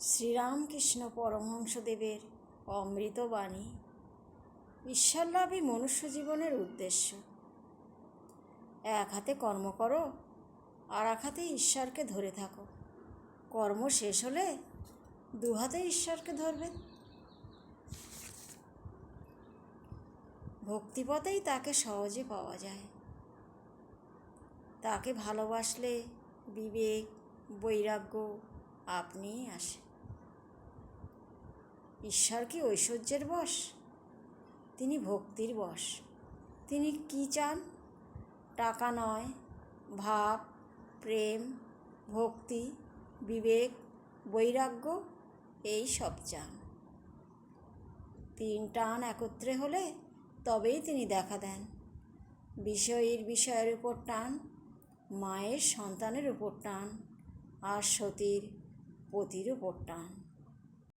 শ্রীরামকৃষ্ণ পরমহংসদেবের অমৃতবাণী ঈশ্বরলাভই মনুষ্য জীবনের উদ্দেশ্য। এক হাতে কর্ম করো, আর এক হাতে ঈশ্বরকে ধরে থাকো। কর্ম শেষ হলে দু হাতে ঈশ্বরকে ধরবে। ভক্তিপথেই তাকে সহজে পাওয়া যায়। তাকে ভালোবাসলে বিবেক, বৈরাগ্য আপনিই আসে। ঈশ্বর কি ঐশ্বর্যের বশ? তিনি ভক্তির বশ। তিনি কি চান? টাকা নয়, ভাব, প্রেম, ভক্তি, বিবেক, বৈরাগ্য, এই সব চান। তিন টান একত্রে হলে তবেই তিনি দেখা দেন। বিষয়ীর বিষয়ের উপর টান, মায়ের সন্তানের উপর টান, আর সতীর পতির উপর টান।